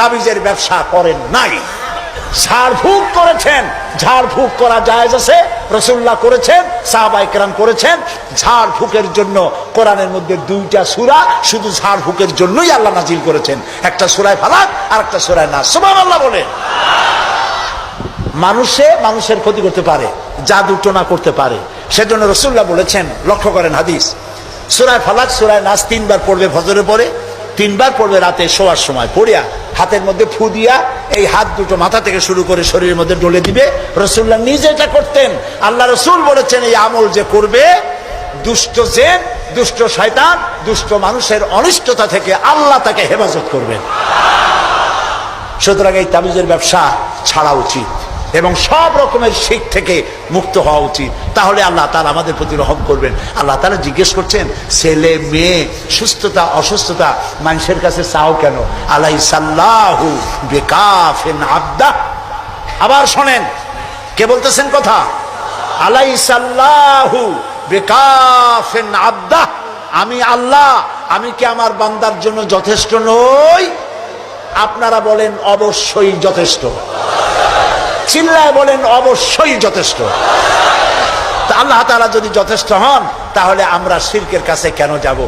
তাবিজের ব্যবসা করেন নাই। ঝাড়ফুঁক করেছেন ঝাড়ফুঁক করা জায়েজ আছে রসুল্লাহ করেছেন সাহাবাইকরাম করেছেন। ঝাড়ফুঁকের জন্য কোরআনের মধ্যে দুইটা সূরা, শুধু ঝাড়ফুঁকের জন্যই আল্লাহ নাজিল করেছেন। একটা সূরায় ফালাক আর একটা সূরায় নাস। সুবহানাল্লাহ বলে মানুষে মানুষের ক্ষতি করতে পারে, জাদু টোনা করতে পারে। সেজন্য রসুল্লাহ বলেছেন, লক্ষ্য করেন হাদিস। সুরায় ফালাক, সুরায় নাচ তিনবার পড়বে ফজরের পরে তিনবার পড়বে রাতে শোয়ার সময়। পড়িয়া হাতের মধ্যে ফু দিয়া এই হাত দুটো মাথা থেকে শুরু করে শরীরের মধ্যে ডলে দিবে। রসুল্লাহ নিজে এটা করতেন। আল্লাহ রসুল বলেছেন, এই আমল যে করবে, দুষ্ট জেন দুষ্ট শয়তান, দুষ্ট মানুষের অনিষ্টতা থেকে আল্লাহ তাকে হেফাজত করবেন। সুতরাং এই তাবিজের ব্যবসা ছাড়া উচিত। এবং সব রকমের শিখ থেকে মুক্ত হওয়া উচিত। তাহলে আল্লাহ তালা আমাদের প্রতি রহম করবেন। আল্লাহ তালা জিজ্ঞেস করছেন, ছেলে, মেয়ে, সুস্থতা, অসুস্থতা, মানুষের কাছে চাও কেন? আলাই সাল্লাহু বেকাফেন আবদা। আবার শোনেন, কে বলতেছেন কথা? আলাই সাল্লাহু বেকাফেন আবদা। আমি আল্লাহ, আমি কি আমার বান্দার জন্য যথেষ্ট নই? আপনারা বলেন, অবশ্যই যথেষ্ট। চিল্লায় বলেন, অবশ্যই যথেষ্ট। তা আল্লাহ তালা যদি যথেষ্ট হন, তাহলে আমরা শিরকের কাছে কেন যাব?